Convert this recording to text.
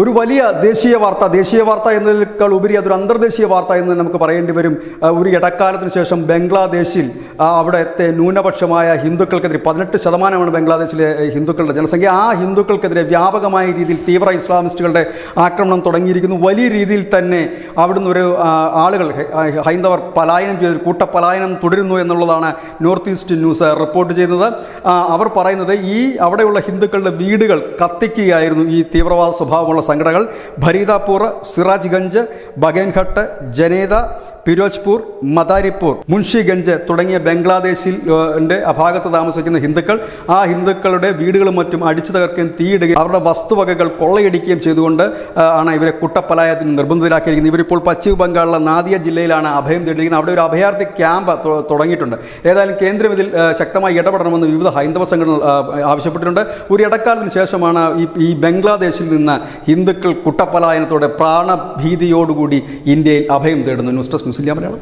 ഒരു വലിയ ദേശീയ വാർത്ത ദേശീയ വാർത്ത എന്നതിനേക്കാൾ ഉപരി അതൊരു അന്തർദേശീയ വാർത്ത എന്ന് നമുക്ക് പറയേണ്ടി വരും. ഒരു ഇടക്കാലത്തിന് ശേഷം ബംഗ്ലാദേശിൽ അവിടുത്തെ ന്യൂനപക്ഷമായ ഹിന്ദുക്കൾക്കെതിരെ പതിനെട്ട് ശതമാനമാണ് ബംഗ്ലാദേശിലെ ഹിന്ദുക്കളുടെ ജനസംഖ്യ. ആ ഹിന്ദുക്കൾക്കെതിരെ വ്യാപകമായ രീതിയിൽ തീവ്ര ഇസ്ലാമിസ്റ്റുകളുടെ ആക്രമണം തുടങ്ങിയിരിക്കുന്നു. വലിയ രീതിയിൽ തന്നെ അവിടുന്ന് ഒരു ആളുകൾ ഹൈന്ദവർ പലായനം ചെയ്ത് കൂട്ടപലായനം തുടരുന്നു എന്നുള്ളതാണ് നോർത്ത് ഈസ്റ്റ് ന്യൂസ് റിപ്പോർട്ട് ചെയ്യുന്നത്. അവർ പറയുന്നത് ഈ അവിടെയുള്ള ഹിന്ദുക്കളുടെ വീടുകൾ കത്തിക്കുകയായിരുന്നു ഈ തീവ്രവാദ സ്വഭാവമുള്ള സംഘടനകൾ ഭരീതാപൂർ സിറാജ്ഗഞ്ച് ബഗേൻഘട്ട് ജനേത ഫിരോജ്പൂർ മദാരിപ്പൂർ മുൻഷിഗഞ്ച് തുടങ്ങിയ ബംഗ്ലാദേശിൽ ഭാഗത്ത് താമസിക്കുന്ന ഹിന്ദുക്കൾ ആ ഹിന്ദുക്കളുടെ വീടുകളും മറ്റും അടിച്ചു തകർക്കുകയും തീയിടുകയും അവരുടെ വസ്തുവകകൾ കൊള്ളയടിക്കുകയും ചെയ്തുകൊണ്ട് ആണ് ഇവരെ കുട്ടപ്പലായത്തിന് നിർബന്ധിതരാക്കിയിരിക്കുന്നത്. ഇവരിപ്പോൾ പശ്ചിമ ബംഗാളിലെ നാദിയ ജില്ലയിലാണ് അഭയം തേടിയിരിക്കുന്നത്. അവിടെ ഒരു അഭയാർത്ഥി ക്യാമ്പ് തുടങ്ങിയിട്ടുണ്ട്. ഏതായാലും കേന്ദ്രം ഇതിൽ ശക്തമായി ഇടപെടണമെന്ന് വിവിധ ഹൈന്ദവ സംഘടനകൾ ആവശ്യപ്പെട്ടിട്ടുണ്ട്. ഒരു ഇടക്കാലത്തിന് ശേഷമാണ് ഈ ഈ ബംഗ്ലാദേശിൽ നിന്ന് ഹിന്ദുക്കൾ കുട്ടപ്പലായനത്തോടെ പ്രാണഭീതിയോടുകൂടി ഇന്ത്യയിൽ അഭയം തേടുന്നു ന്യൂസ് ഡെസ്ക് മുസ്ലിം മലയാളം